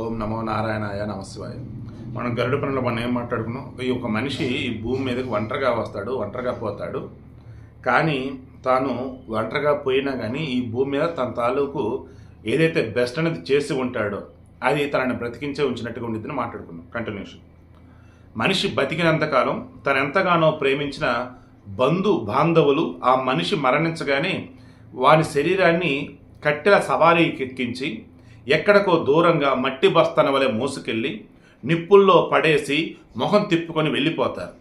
ఓం నమో నారాయణాయ నమశివాయ మనం గరుడు పనులు మనం ఏం మాట్లాడుకున్నాం? ఈ ఒక మనిషి ఈ భూమి మీదకి ఒంటరిగా వస్తాడు ఒంటరిగా పోతాడు. కానీ తాను ఒంటరిగా పోయినా కానీ ఈ భూమి మీద తన తాలూకు ఏదైతే బెస్ట్ అనేది చేసి ఉంటాడో అది తనని బ్రతికించే ఉంచినట్టుగా ఉండిద్దని మాట్లాడుకున్నాం. కంటిన్యూషన్ మనిషి బతికినంతకాలం తను ఎంతగానో ప్రేమించిన బంధు బాంధవులు ఆ మనిషి మరణించగానే వారి శరీరాన్ని కట్టెల సవారీకి ఎక్కించి ఎక్కడికో దూరంగా మట్టి బస్తాన వలె మోసుకెళ్ళి నిప్పుల్లో పడేసి మొహం తిప్పుకొని వెళ్ళిపోతారు.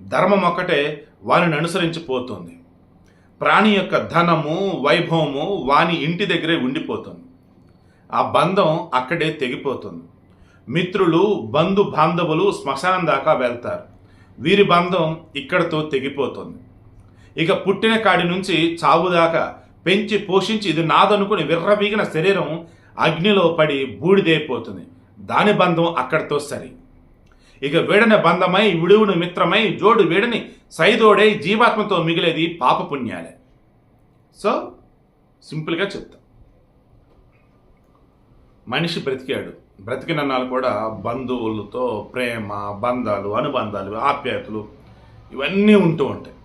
ధర్మం ఒక్కటే వారిని అనుసరించిపోతుంది ప్రాణి యొక్క ధనము వైభవము వాని ఇంటి దగ్గరే ఉండిపోతుంది. ఆ బంధం అక్కడే తెగిపోతుంది. మిత్రులు బంధు బాంధవులు శ్మశానం దాకా వెళ్తారు. వీరి బంధం ఇక్కడతో తెగిపోతుంది. ఇక పుట్టిన కాడి నుంచి చావు దాకా పెంచి పోషించి ఇది నాదనుకుని విర్రవీగిన శరీరం అగ్నిలో పడి బూడిదైపోతుంది. దాని బంధం అక్కడితో సరి. ఇక వీడని బంధమై విడువును మిత్రమై జోడు వీడని సైదోడై జీవాత్మతో మిగిలేది పాపపుణ్యాలే. సో సింపుల్గా చెప్తా. మనిషి బ్రతికాడు. బ్రతికినన్నాళ్ళు కూడా బంధువులతో ప్రేమ బంధాలు అనుబంధాలు ఆప్యాయతలు ఇవన్నీ ఉంటూ ఉంటాయి.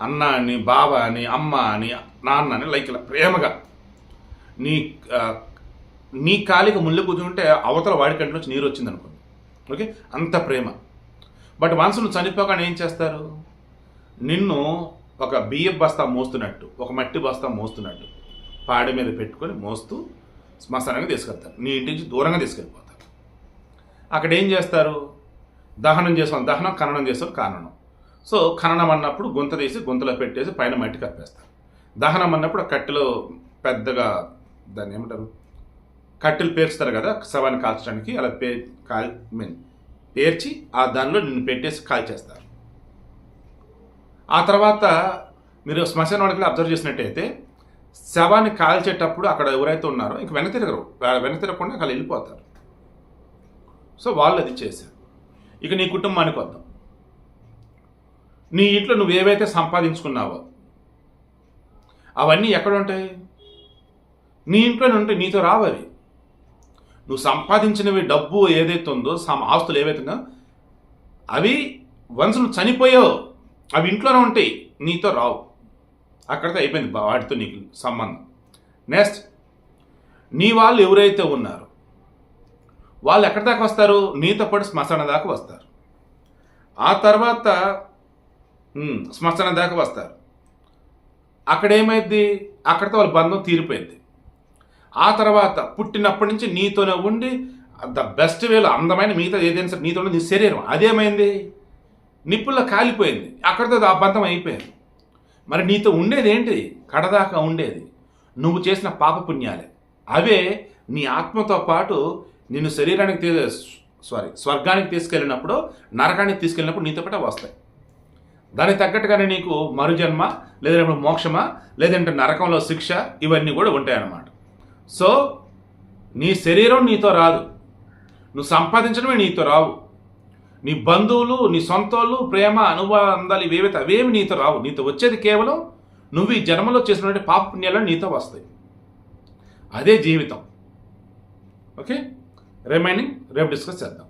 అన్న అని బావ అని అమ్మ అని నాన్న అని లైక్ ఇలా ప్రేమగా నీ నీ కాలికి ముళ్ళు కూర్చుంటే అవతల వాడి కంటి నుంచి నీరు వచ్చింది అనుకోండి. ఓకే? అంత ప్రేమ. బట్ వన్స్ నువ్వు చనిపోగానే ఏం చేస్తారు? నిన్ను ఒక బియ్యం బస్తా మోస్తున్నట్టు ఒక మట్టి బస్తా మోస్తున్నట్టు పాడి మీద పెట్టుకొని మోస్తూ శ్మశానానికి తీసుకెళ్తారు. నీ ఇంటి నుంచి దూరంగా తీసుకెళ్ళిపోతారు. అక్కడ ఏం చేస్తారు? దహనం చేస్తాం దహనం ఖననం చేస్తాం ఖననం. సో ఖననం అన్నప్పుడు గుంత తీసి గుంతలో పెట్టేసి పైన మట్టి కప్పేస్తారు. దహనం అన్నప్పుడు కట్టెలో పెద్దగా దాన్ని ఏమంటారు? కట్టెలు పేర్చుతారు కదా శవాన్ని కాల్చడానికి అలా పే కాల్ మీన్ పేర్చి ఆ దానిలో నిన్ను పెట్టేసి కాల్చేస్తారు ఆ తర్వాత మీరు శ్మశాన వాడికి అబ్జర్వ్ చేసినట్టయితే శవాన్ని కాల్చేటప్పుడు అక్కడ ఎవరైతే ఉన్నారో ఇంక వెనక తిరగరు. వెనక తిరగకుండా అక్కడ వెళ్ళిపోతారు. సో వాళ్ళు అది చేశారు. ఇక నీ కుటుంబానికి వద్దాం. నీ ఇంట్లో నువ్వు ఏవైతే సంపాదించుకున్నావో అవన్నీ ఎక్కడ ఉంటాయి? నీ ఇంట్లోనే ఉంటే నీతో రావు అవి నువ్వు సంపాదించినవి డబ్బు ఏదైతే ఉందో సమ ఆస్తులు ఏవైతే అవి వన్స్ నువ్వు చనిపోయావు అవి ఇంట్లోనే ఉంటాయి నీతో రావు. అక్కడితో అయిపోయింది వాటితో నీకు సంబంధం. నెక్స్ట్ నీ వాళ్ళు ఎవరైతే ఉన్నారో వాళ్ళు ఎక్కడి దాకా వస్తారు? నీతో పాటు శ్మశాన దాకా వస్తారు. ఆ తర్వాత శ్మశాన దాకా వస్తారు. అక్కడ ఏమైద్ది అక్కడితో వాళ్ళ బంధం తీరిపోయింది. ఆ తర్వాత పుట్టినప్పటి నుంచి నీతోనే ఉండి ద బెస్ట్ వేలో అందమైన మిగతా ఏదైనా సరే నీతో నీ శరీరం అదేమైంది? నిప్పుల్లో కాలిపోయింది. అక్కడితో అబద్ధం అయిపోయింది. మరి నీతో ఉండేది ఏంటి? కడదాకా ఉండేది. నువ్వు చేసిన పాపపుణ్యాలే అవే నీ ఆత్మతో పాటు నిన్ను శరీరానికి తీ సారీ స్వర్గానికి తీసుకెళ్ళినప్పుడు నరకానికి తీసుకెళ్ళినప్పుడు నీతో పాటు వస్తాయి. దానికి తగ్గట్టుగానే నీకు మరుజన్మ లేదంటే మోక్షమా లేదంటే నరకంలో శిక్ష ఇవన్నీ కూడా ఉంటాయన్నమాట. సో నీ శరీరం నీతో రాదు. నువ్వు సంపాదించడమే నీతో రావు. నీ బంధువులు నీ సొంతోళ్ళు ప్రేమ అనుబంధాలు ఇవేవైతే అవేమి నీతో రావు. నీతో వచ్చేది కేవలం నువ్వు ఈ జన్మలో చేసినటువంటి పాప పుణ్యాలు నీతో వస్తాయి. అదే జీవితం. ఓకే? రిమైనింగ్ రేపు డిస్కస్ చేద్దాం.